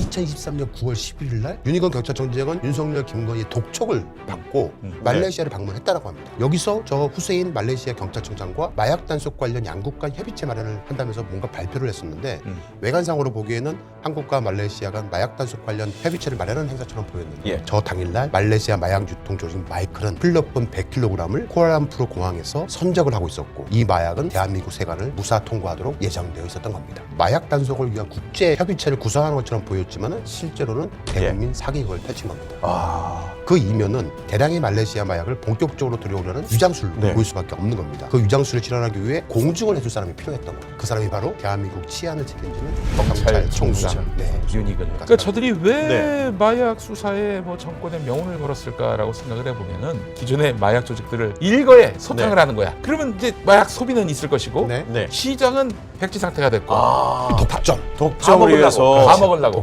2023년 9월 11일 날 유니건 경찰청장은 윤석열, 김건희의 독촉을 받고 음, 말레이시아를 방문했다라고 합니다. 여기서 저 후세인 말레이시아 경찰청장과 마약 단속 관련 양국 간 협의체 마련을 한다면서 뭔가 발표를 했었는데 음. 외관상으로 보기에는 한국과 말레이시아 간 마약 단속 관련 협의체를 마련하는 행사처럼 보였는데 예. 저 당일날 말레이시아 마약 유통 조직 마이클은 필로폰 100kg을 쿠알라룸푸르 공항에서 선적을 하고 있었고 이 마약은 대한민국 세관을 무사 통과하도록 예정되어 있었던 겁니다. 마약 단속을 위한 국제 협의체를 구성하는 것처럼 보였 지만 실제로는 대국민 사기극을 펼친 겁니다. 아, 그 이면은 대량의 말레이시아 마약을 본격적으로 들여오려는 유장술로 네. 보일 수밖에 없는 겁니다. 그 유장술을 실현하기 위해 공증을 해줄 사람이 필요했던 거예요. 그 사람이 바로 대한민국 치안을 책임지는 경찰청장. 경찰청장. 네. 유니건. 그러니까 저들이 왜 네. 마약 수사에 뭐 정권에 명운을 걸었을까라고 생각을 해보면은 기존의 마약 조직들을 일거에 소탕을 네. 하는 거야. 그러면 이제 마약 소비는 있을 것이고 네. 네. 시장은 백지 상태가 됐고 아, 독점. 독점을 다 위해서 다 먹으려고.